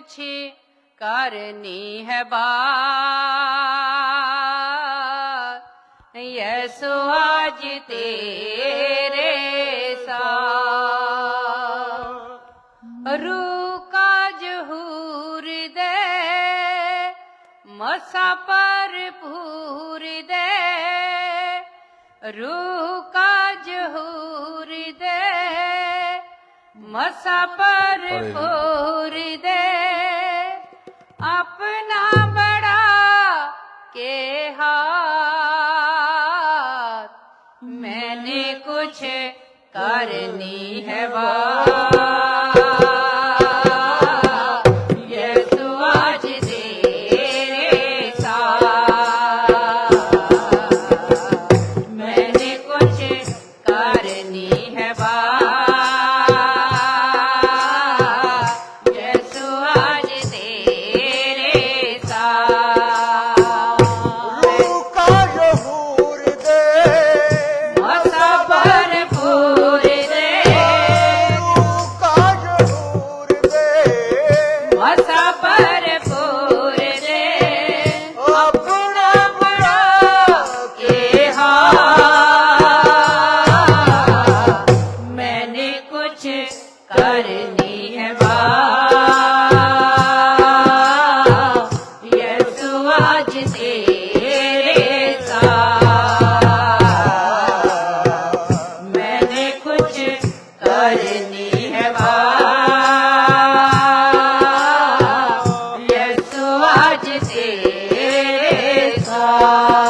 ਕੁਛ ਕਰਨੀ ਹੈ ਬਾਤ ਯਸੂ ਅੱਜ ਤੇਰੇ ਸਾਥ ਰੂਕਾ ਜਹੂਰ ਦੇ, ਮਸਾ ਭਰਪੂਰ ਦੇ। ਰੂਕਾ ਜਹੂਰ ਦੇ ਮਸਾ ਦੇ। ਆਪਣਾ ਬੜਾ ਕੇਹਾ। ਮੈਨੇ ਕੁਛ ਕਰਨੀ ਹੈ ਵਾ Ah.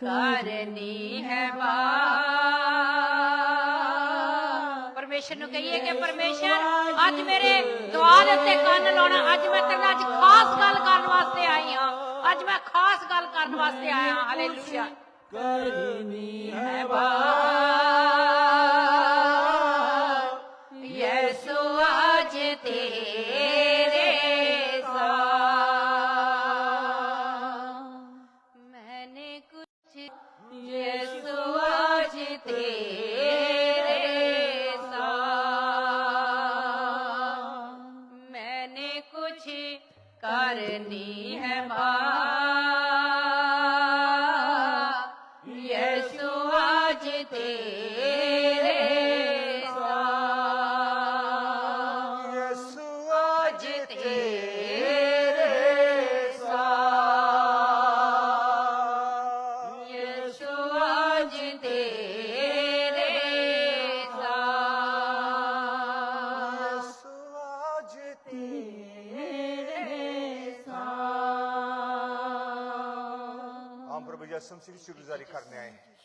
ਕਰਨੀ ਹੈ ਬਾ ਪਰਮੇਸ਼ਰ ਨੂੰ ਕਹੀਏ ਕਿ ਪਰਮੇਸ਼ਰ, ਅੱਜ ਮੇਰੇ ਦੁਆ ਦੇ ਉੱਤੇ ਕੰਨ ਲਾਉਣਾ, ਅੱਜ ਮੈਂ ਤੇਰੇ ਨਾਲ ਅੱਜ ਖਾਸ ਗੱਲ ਕਰਨ ਵਾਸਤੇ ਆਈ ਹਾਂ। ਅੱਜ ਮੈਂ ਖਾਸ ਗੱਲ ਕਰਨ ਵਾਸਤੇ ਆਇਆ ਹਾਂ। ਹਾਲੇਲੂਇਆ ਕਰਨੀ ਹੈ ਬਾ ਕਰਨੀ ਹੈ ਮਾਰ Maurício Grisari Carneiro.